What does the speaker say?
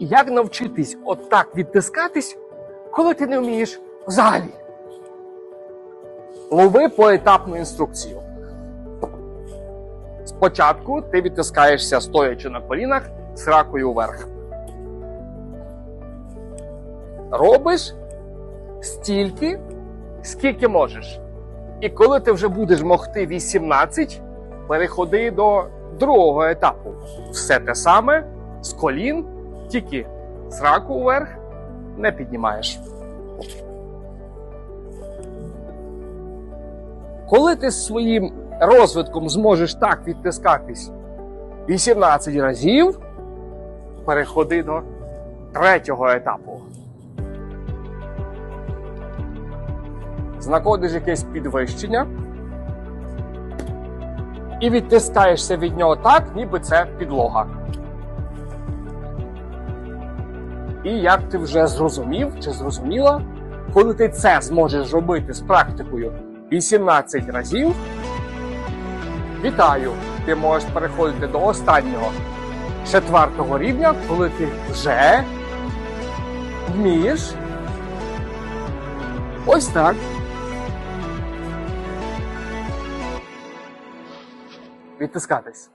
Як навчитись отак відтискатись, коли ти не вмієш взагалі? Лови поетапну інструкцію. Спочатку ти відтискаєшся стоячи на колінах з ракою вверх. Робиш стільки, скільки можеш. І коли ти вже будеш могти 18, переходи до другого етапу. Все те саме з колін, тільки з раку вверх не піднімаєш. Коли ти своїм розвитком зможеш так відтискатись 18 разів, переходи до третього етапу. Знаходиш якесь підвищення і відтискаєшся від нього так, ніби це підлога. І як ти вже зрозумів чи зрозуміла, коли ти це зможеш робити з практикою 18 разів, вітаю! Ти можеш переходити до останнього четвертого рівня, коли ти вже вмієш ось так. Відтискатись.